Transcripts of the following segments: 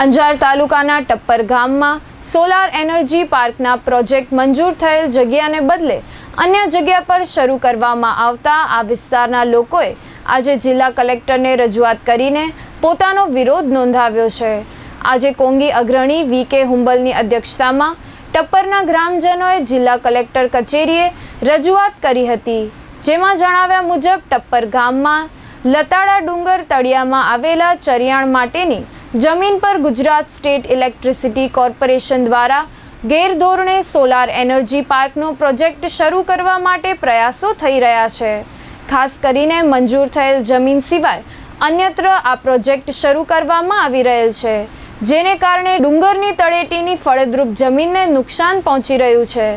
અંજાર તાલુકાના ટપ્પર ગામમાં solar energy પાર્કના project મંજૂર થયેલ જગ્યાને બદલે અન્ય જગ્યા પર શરૂ કરવામાં આવતા આ વિસ્તારના લોકોએ આજે જિલ્લા કલેક્ટરને રજૂઆત કરીને પોતાનો વિરોધ નોંધાવ્યો છે. આજે કોંગી અગ્રણી વી કે હુંબલની અધ્યક્ષતામાં ટપ્પરના ગ્રામજનોએ જિલ્લા કલેક્ટર કચેરીએ રજૂઆત કરી હતી. જેમાં જણાવ્યા મુજબ ટપ્પર ગામમાં લતાડા ડુંગર તળિયામાં આવેલા ચરિયાણ માટેની જમીન પર ગુજરાત સ્ટેટ ઇલેક્ટ્રિસિટી કોર્પોરેશન દ્વારા ગેરધોરણે સોલાર એનર્જી પાર્કનો પ્રોજેક્ટ શરૂ કરવા માટે પ્રયાસો થઈ રહ્યા છે. ખાસ કરીને મંજૂર થયેલ જમીન સિવાય અન્યત્ર આ પ્રોજેક્ટ શરૂ કરવામાં આવી રહેલ છે, જેને કારણે ડુંગરની તળેટીની ફળદ્રુપ જમીનને નુકસાન પહોંચી રહ્યું છે.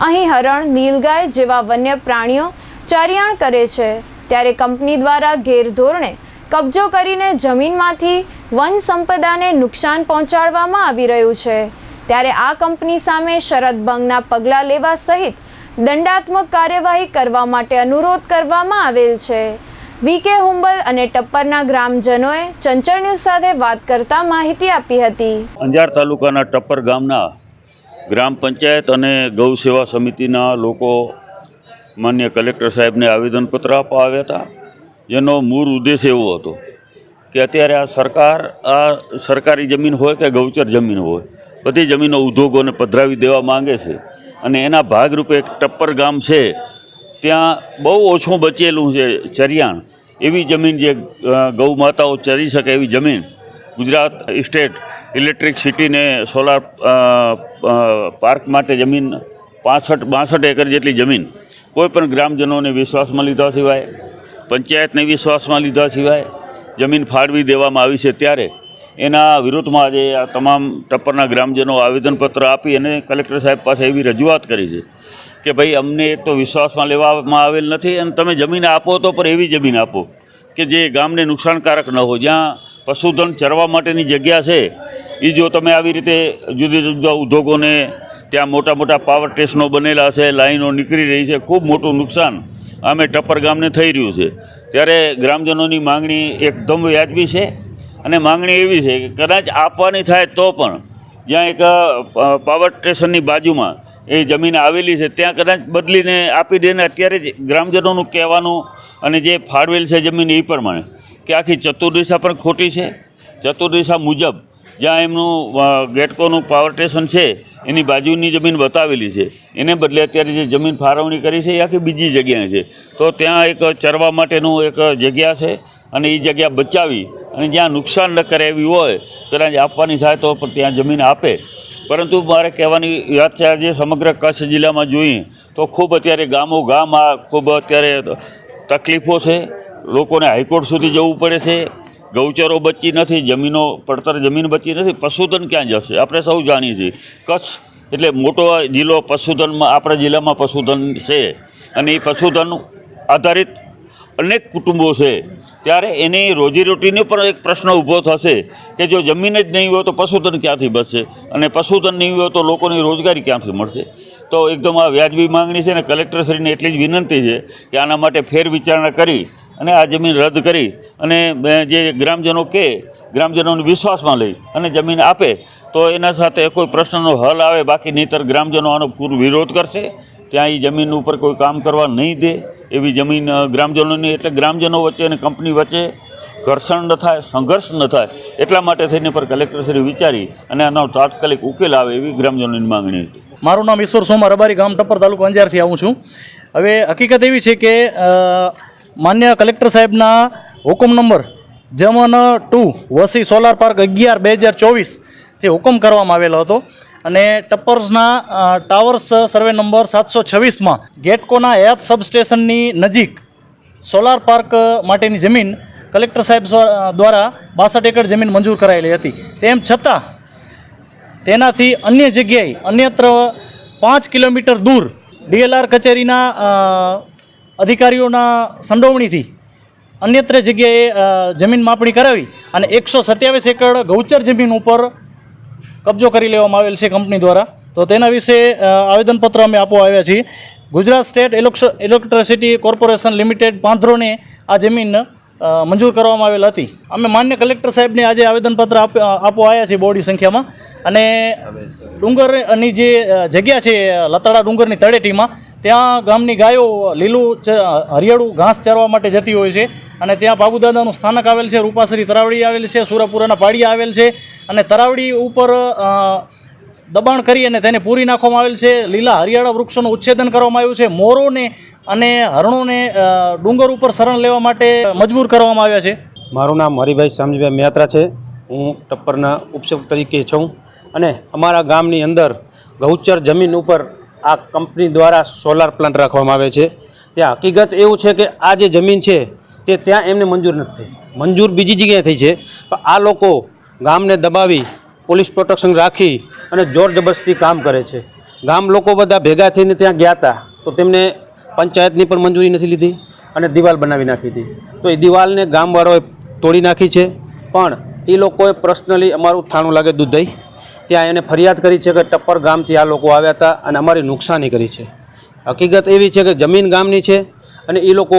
અહીં હરણ, નીલગાય જેવા વન્ય પ્રાણીઓ ચારિયાણ કરે છે, ત્યારે કંપની દ્વારા ગેરધોરણે કબજો કરીને જમીનમાંથી વન સંપદાને નુકસાન પહોંચાડવામાં આવી રહ્યું છે. ત્યારે આ કંપની સામે શરત ભંગના પગલાં લેવા સહિત દંડાત્મક કાર્યવાહી કરવા માટે અનુરોધ કરવામાં આવેલ છે. વી કે હુંબલ અને ટપ્પરના ગ્રામજનોએ ચંચળ ન્યૂઝ સાથે વાત કરતા માહિતી આપી હતી. અંજાર તાલુકાના ટપ્પર ગામના ગ્રામ પંચાયત અને ગૌ સેવા સમિતિના લોકો માન્ય કલેક્ટર સાહેબને આવેદનપત્ર આપવા આવ્યા હતા. જેનો મૂળ ઉદ્દેશ એવો હતો કે અત્યારે આ સરકાર, આ સરકારી જમીન હોય કે ગૌચર જમીન હોય, બધી જમીનો ઉદ્યોગોને પધરાવી દેવા માંગે છે. અને એના ભાગરૂપે એક ટપ્પર ગામ છે, ત્યાં બહુ ઓછું બચેલું છે ચરિયાણ. એવી જમીન જે ગૌ માતાઓ ચરી શકે એવી જમીન ગુજરાત સ્ટેટ ઇલેક્ટ્રિક સિટીને સોલાર પાર્ક માટે જમીન પાસઠ, બાસઠ એકર જેટલી જમીન. કોઈપણ ગ્રામજનોને વિશ્વાસમાં લીધા સિવાય પંચાયતને વિશ્વાસમાં લીધા સિવાય જમીન ફાળવી દેવામાં આવી છે ત્યારે એના વિરોધમાં આજે આ તમામ ટપ્પરના ગ્રામજનો આવેદનપત્ર આપી અને કલેક્ટર સાહેબ પાસે એવી રજૂઆત કરી છે કે ભાઈ, અમને એક તો વિશ્વાસમાં લેવામાં આવેલ નથી અને તમે જમીન આપો તો પણ એવી જમીન આપો કે જે ગામને નુકસાનકારક ન હોય. જ્યાં પશુધન ચરવા માટેની જગ્યા છે એ જો તમે આવી રીતે જુદા જુદા ઉદ્યોગોને ત્યાં મોટા મોટા પાવર સ્ટેશનો બનેલા છે, લાઈનો નીકળી રહી છે, ખૂબ મોટું નુકસાન અમે ટપ્પર ગામને થઈ રહ્યું છે. ત્યારે ગ્રામજનોની માંગણી એકદમ વ્યાજબી છે અને માંગણી એવી છે કે કદાચ આપવાની થાય તો પણ જ્યાં એક પાવર સ્ટેશનની બાજુમાં એ જમીન આવેલી છે, ત્યાં કદાચ બદલીને આપી દે અત્યારે જ ગ્રામજનોનું કહેવાનું અને જે ફાળવેલ છે જમીન એ પ્રમાણે કે આખી ચતુર્દિશા પણ ખોટી છે. ચતુર્દિશા મુજબ જ્યાં એમનું ગેટકોનું પાવર સ્ટેશન છે, એની બાજુની જમીન બતાવેલી છે. એને બદલે અત્યારે જે જમીન ફાળવણી કરી છે, એ આખી બીજી જગ્યાએ છે. તો ત્યાં એક ચરવા માટેનું એક જગ્યા છે અને એ જગ્યા બચાવી અને જ્યાં નુકસાન ન કરે એવી હોય, કદાચ આપવાની થાય તો પણ ત્યાં જમીન આપે. પરંતુ મારે કહેવાની વાત છે, આજે સમગ્ર કચ્છ જિલ્લામાં જોઈએ તો ખૂબ અત્યારે ગામો ગામ આ ખૂબ અત્યારે તકલીફો છે. લોકોને હાઈકોર્ટ સુધી જવું પડે છે. ગૌચરો બચી નથી, જમીનો, પડતર જમીન બચી નથી, પશુધન ક્યાં જશે? આપણે સૌ જાણીએ છીએ. કચ્છ એટલે મોટો જિલ્લો પશુધનમાં, આપણા જિલ્લામાં પશુધન છે. અને એ પશુધન આધારિત અનેક કુટુંબો છે. ત્યારે એની રોજીરોટીનો પણ એક પ્રશ્ન ઊભો થશે કે જો જમીન જ નહીં હોય તો પશુધન ક્યાંથી બચશે? અને પશુધન નહીં હોય તો લોકોની રોજગારી ક્યાંથી મળશે? તો એકદમ આ વ્યાજબી માંગણી છે અને કલેક્ટરશ્રીને એટલી જ વિનંતી છે કે આના માટે ફેર વિચારણા કરી અને આ જમીન રદ કરી અને જે ગ્રામજનો કે ગ્રામજનોને વિશ્વાસમાં લઈ અને જમીન આપે, તો એના સાથે કોઈ પ્રશ્નનો હલ આવે, બાકી નહીંતર ગ્રામજનો આનો પૂરો વિરોધ કરશે. ત્યાં એ જમીન ઉપર કોઈ કામ કરવા નહીં દે. એવી જમીન ગ્રામજનોની, એટલે ગ્રામજનો વચ્ચે અને કંપની વચ્ચે ઘર્ષણ ન થાય, સંઘર્ષ ન થાય, એટલા માટે થઈને પર કલેક્ટરશ્રી વિચારી અને આનો તાત્કાલિક ઉકેલ આવે એવી ગ્રામજનોની માંગણી હતી. મારું નામ ઈશ્વર સોમા રબારી, ગામ ટપ્પર તાલુકો અંજારથી આવું છું. હવે હકીકત એવી છે કે માન્ય કલેક્ટર સાહેબના હુકમ નંબર જમન ટુ વસી સોલાર પાર્ક અગિયાર બે હજાર ચોવીસથી હુકમ કરવામાં આવેલો હતો. અને ટપ્પર્સના ટાવર્સ સર્વે નંબર સાતસો છવ્વીસમાં ગેટકોના એથ સબસ્ટેશનની નજીક સોલાર પાર્ક માટેની જમીન કલેક્ટર સાહેબ દ્વારા બાસઠ એકર જમીન મંજૂર કરાયેલી હતી. તેમ છતાં તેનાથી અન્ય જગ્યાએ અન્યત્ર પાંચ કિલોમીટર દૂર ડીએલઆર કચેરીના અધિકારીઓના સંડોવણીથી અન્યત્ર જગ્યાએ જમીન માપણી કરાવી અને એકસો સત્યાવીસ એકર ગૌચર જમીન ઉપર કબજો કરી લેવામાં આવેલ છે કંપની દ્વારા. તો તેના વિશે આવેદનપત્ર અમે આપવા આવ્યા છીએ. Gujarat state electricity corporation limited પાંધરોને આ જમીન મંજૂર કરવામાં આવેલ હતી. અમે માન્ય કલેક્ટર સાહેબને આજે આવેદનપત્ર આપ આપવા આવ્યા છીએ બોડી સંખ્યામાં. અને ડુંગરની જે જગ્યા છે લતાડા ડુંગરની તળેટીમાં, ત્યાં ગામની ગાયો લીલું હરિયાળું ઘાસ ચરવા માટે જતી હોય છે. અને ત્યાં બાબુદાદાનું સ્થાનક આવેલ છે રૂપાસરી તરાવડી આવેલ છે, સુરાપુરાના પાડિયા આવેલ છે. અને તરાવડી ઉપર દબાણ કરી અને તેને પૂરી નાખવામાં આવેલ છે. લીલા હરિયાળા વૃક્ષોનું ઉચ્છેદન કરવામાં આવ્યું છે. મોરોને અને હરણોને ડુંગર ઉપર શરણ લેવા માટે મજબૂર કરવામાં આવ્યા છે. મારું નામ હરિભાઈ શામજીભાઈ મહેત્રા છે. હું ટપ્પરના ઉપસેવક તરીકે છું અને અમારા ગામની અંદર ગૌચર જમીન ઉપર આ કંપની દ્વારા સોલાર પ્લાન્ટ રાખવામાં આવે છે. ત્યાં હકીકત એવું છે કે આ જે જમીન છે, તે ત્યાં એમને મંજૂર નથી થઈ. મંજૂર બીજી જગ્યાએ થઈ છે. પણ આ લોકો ગામને દબાવી, પોલીસ પ્રોટેક્શન રાખી અને જોર જબરસ્તી કામ કરે છે. ગામ લોકો બધા ભેગા થઈને ત્યાં ગયા હતા, તો તેમને પંચાયતની પણ મંજૂરી નથી લીધી અને દિવાલ બનાવી નાખી હતી. તો એ દિવાલને ગામવાળાઓએ તોડી નાખી છે. પણ એ લોકોએ પર્સનલી અમારું થાણું લાગે દુધઈ ત્યાં એને ફરિયાદ કરી છે કે ટપ્પર ગામથી આ લોકો આવ્યા હતા અને અમારી નુકસાની કરી છે. હકીકત એવી છે કે જમીન ગામની છે અને એ લોકો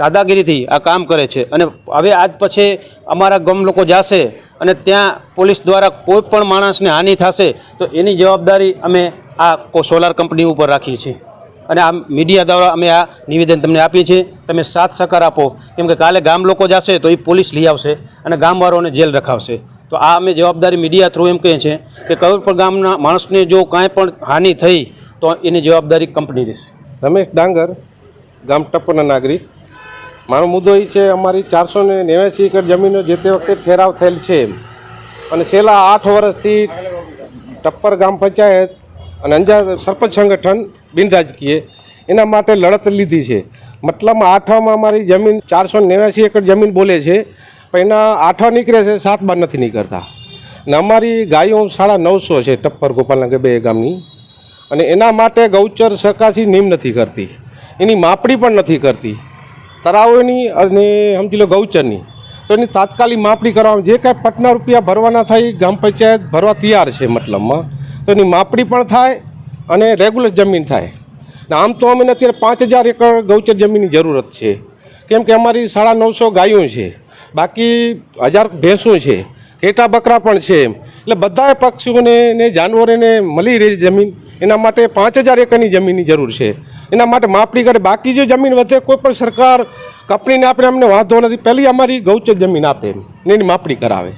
દાદાગીરીથી આ કામ કરે છે. અને હવે આજ પછી અમારા ગામ લોકો જશે અને ત્યાં પોલીસ દ્વારા કોઈ પણ માણસને હાનિ થશે, તો એની જવાબદારી અમે આ સોલાર કંપની ઉપર રાખીએ છીએ. અને આ મીડિયા દ્વારા અમે આ નિવેદન તમને આપીએ છીએ. તમે સાથ સહકાર આપો. કેમ કે કાલે ગામ લોકો જશે તો એ પોલીસ લઈ આવશે અને ગામવાળાઓને જેલ રખાવશે. તો આ અમે જવાબદારી મીડિયા થ્રુ એમ કહીએ છીએ કે કોઈ પણ ગામના માણસને જો કાંઈ પણ હાનિ થઈ, તો એની જવાબદારી કંપની રહેશે. રમેશ ડાંગર, ગામ ટપ્પરના નાગરિક. મારો મુદ્દો એ છે, અમારી ચારસો ને નેવ્યાસી એકર જમીનો જે તે વખતે ઠેરાવ થયેલ છે. અને છેલ્લા આઠ વર્ષથી ટપ્પર ગામ પંચાયત અને અંજાર સરપંચ સંગઠન બિનરાજકીય એના માટે લડત લીધી છે. મતલબમાં આઠમાં અમારી જમીન ચારસો નેવ્યાસી એકર જમીન બોલે છે, પણ એના આઠ નીકળે છે, સાત બાર નથી નીકળતા. ને અમારી ગાયો સાડા નવસો છે ટપ્પર ગોપાલનગર બે ગામની. અને એના માટે ગૌચર સરકારથી નિમ નથી કરતી. એની માપણી પણ નથી કરતી. તળાવોની અને સમજી લો ગૌચરની. તો એની તાત્કાલિક માપણી કરવામાં જે કાંઈ પટના રૂપિયા ભરવાના થાય, ગ્રામ પંચાયત ભરવા તૈયાર છે મતલબમાં. તો એની માપણી પણ થાય અને રેગ્યુલર જમીન થાય. ને આમ તો અમને અત્યારે પાંચ હજાર એકર ગૌચર જમીનની જરૂરત છે. કેમ કે અમારી સાડા નવસો ગાયો છે. બાકી હજાર ભેંસો છે. ઘેટા બકરા પણ છે એટલે બધા પક્ષીઓને ને જાનવરોને મળી રહે જમીન. એના માટે પાંચ હજાર એકરની જમીનની જરૂર છે. એના માટે માપણી કરે. બાકી જે જમીન વધે, કોઈ પણ સરકાર કંપનીને આપણે અમને વાંધો નથી. પહેલી અમારી ગૌચર જમીન આપે એની માપણી કરાવે.